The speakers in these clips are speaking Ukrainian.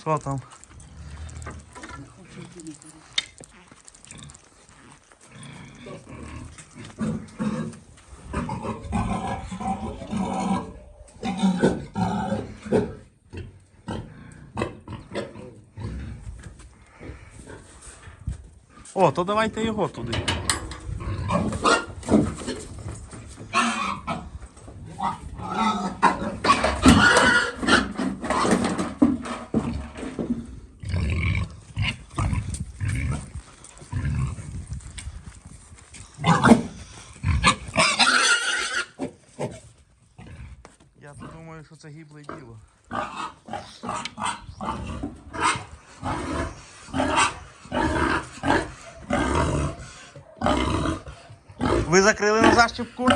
Що там? О, то давайте його туди. Я то що діло. Ви закрили на защіпку?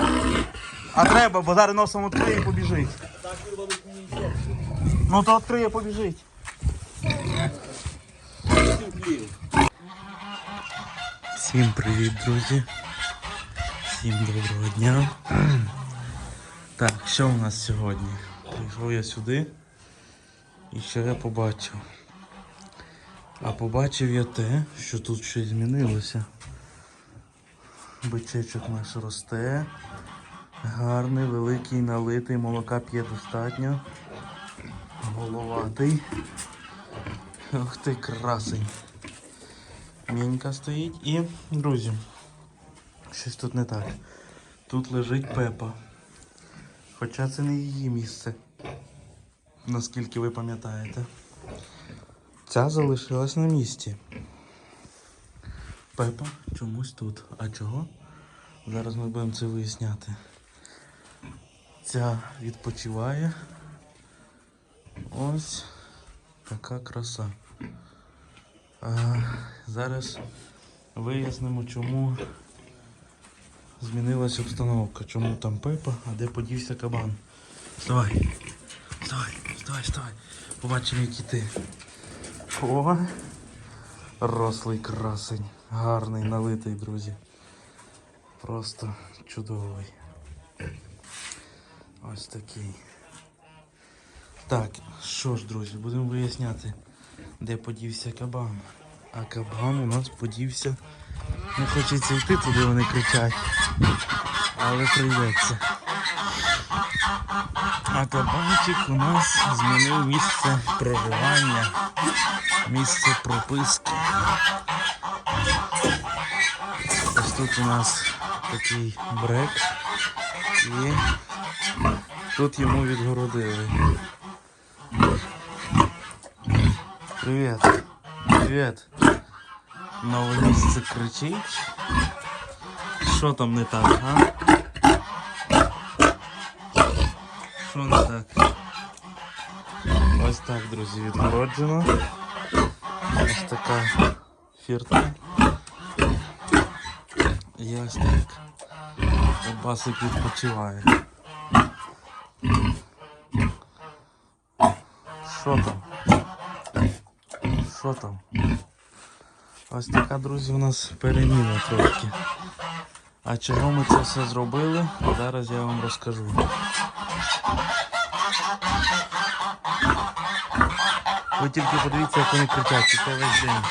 А треба, бо зараз носом відкриє і побіжить. Ну то відкриє, побіжить. Всім привіт, друзі. Всім доброго дня. Так, що у нас сьогодні? Прийшов я сюди і що я побачив? А побачив я те, що тут щось змінилося. Бичечок наш росте. Гарний, великий, налитий, молока п'є достатньо. Головатий. Ох ти красень. Мінька стоїть і, друзі, щось тут не так. Тут лежить Пепа. Хоча це не її місце. Наскільки ви пам'ятаєте. Ця залишилась на місці. Пепа чомусь тут. А чого? Зараз ми будемо це виясняти. Ця відпочиває. Ось така краса. А, зараз вияснимо, чому змінилась обстановка. Чому там Пепа, а де подівся кабан. Вставай. Вставай, вставай, вставай. Побачимо, які ти. О, рослий красень. Гарний, налитий, друзі. Просто чудовий. Ось такий. Так, що ж, друзі, будемо виясняти, де подівся кабан. А кабан у нас подівся. Не хочеться йти туди, вони кричать. Але прийдеться. А кабанчик у нас змінив місце проживання, місце прописки. Ось тут у нас такий брек і тут йому відгородили. Привіт. Привіт. Нове місце кричить. Що там не так, а? Що не так? Ось так, друзі, відгороджено. Ось така фірта. І ось так. Басик відпочиває. Що там? Що там? Ось така, друзі, у нас переміна трошки. А чого ми це все зробили? Зараз я вам розкажу. Ви тільки подивіться, як вони кричать, це весь день.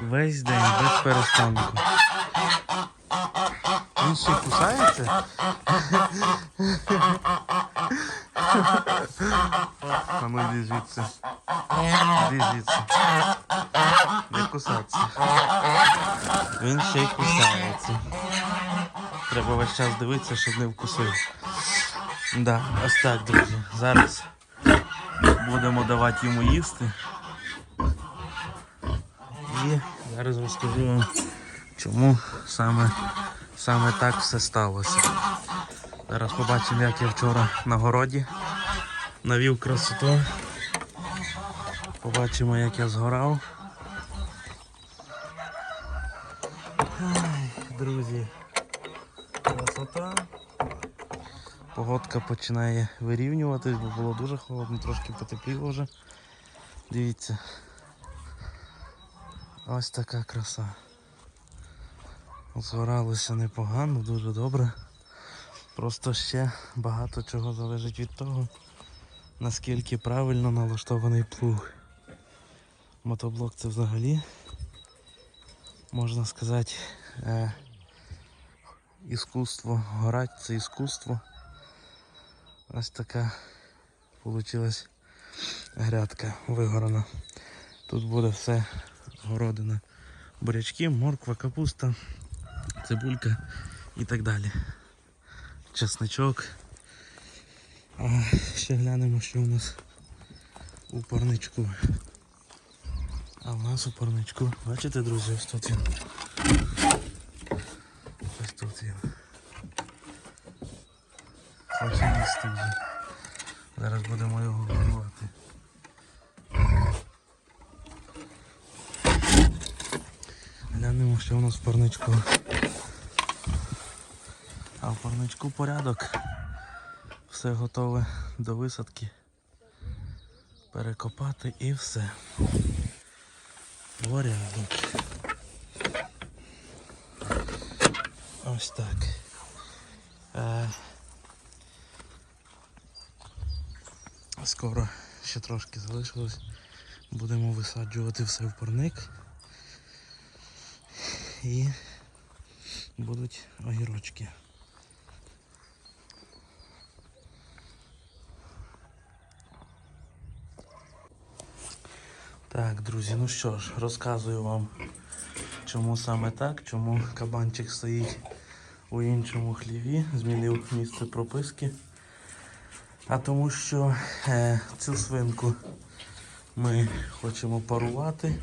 Весь день, без перестанку. Він ще кусається? А ну йди звідси. Йди звідси. Не кусатися. Він ще й кусається. Треба весь час дивитися, щоб не вкусив. Да, ось так, друзі. Зараз будемо давати йому їсти. І зараз розкажу вам, чому саме, саме так все сталося. Зараз побачимо, як я вчора на городі навів красоту. Побачимо, як я згорав. Ай, друзі, красота. Погодка починає вирівнюватись, бо було дуже холодно, трошки потепліло вже. Дивіться. Ось така краса. Згоралося непогано, дуже добре. Просто ще багато чого залежить від того, наскільки правильно налаштований плуг. Мотоблок це взагалі, можна сказати, е, іскусство. Горать це іскусство. Ось така получилась грядка вигорана. Тут буде все городина. Бурячки, морква, капуста, цибулька і так далі. Чесничок. А ще глянемо, що у нас у парничку. А в нас у парничку, бачите, друзі, ось тут він. Ось тут він. Хоче їсти. Зараз будемо його годувати. Глянемо, що у нас в парничку. А в парничку порядок. Все готове до висадки. Перекопати і все. Порядок. Ось так. Скоро ще трошки залишилось. Будемо висаджувати все в парник. І будуть огірочки. Так, друзі, ну що ж, розказую вам, чому саме так, чому кабанчик стоїть у іншому хліві, змінив місце прописки. А тому що е, цю свинку ми хочемо парувати.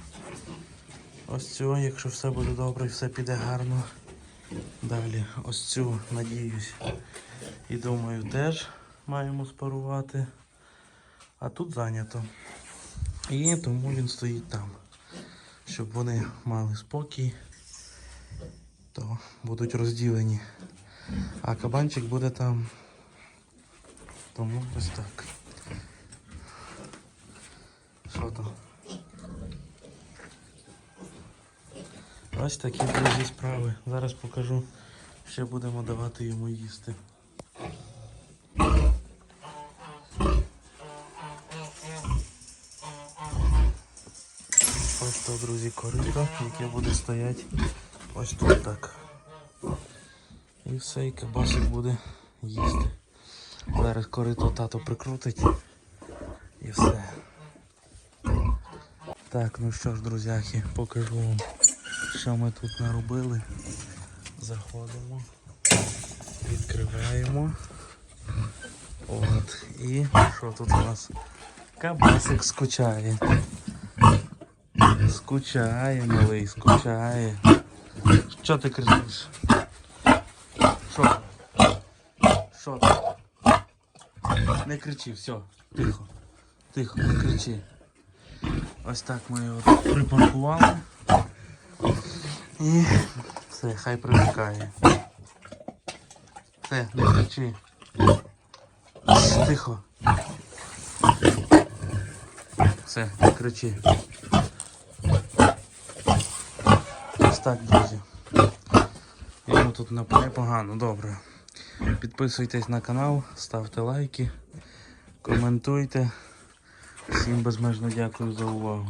Ось цю, якщо все буде добре і все піде гарно. Далі ось цю, надіюсь, і думаю, теж маємо спарувати. А тут зайнято. І тому він стоїть там. Щоб вони мали спокій, то будуть розділені. А кабанчик буде там. Тому ось так. Що там? Ось такі друзі справи. Зараз покажу, ще будемо давати йому їсти. Ось то, друзі, корито, яке буде стояти ось тут так. І все, і кабасик буде їсти. Зараз корито тато прикрутить і все. Так, ну що ж, друзяки, покажу вам, що ми тут наробили. Заходимо, відкриваємо. От. І що тут у нас? Кабасик скучає. Скучає, малий, скучає. Що ти кричиш? Що ти? Не кричи, все, тихо. Тихо, не кричи. Ось так ми його припаркували. І все, хай привикає. Все, не кричи. Тихо. Все, не кричи. Ось так, друзі. Йому тут непогано, добре. Підписуйтесь на канал, ставте лайки, коментуйте. Всім безмежно дякую за увагу.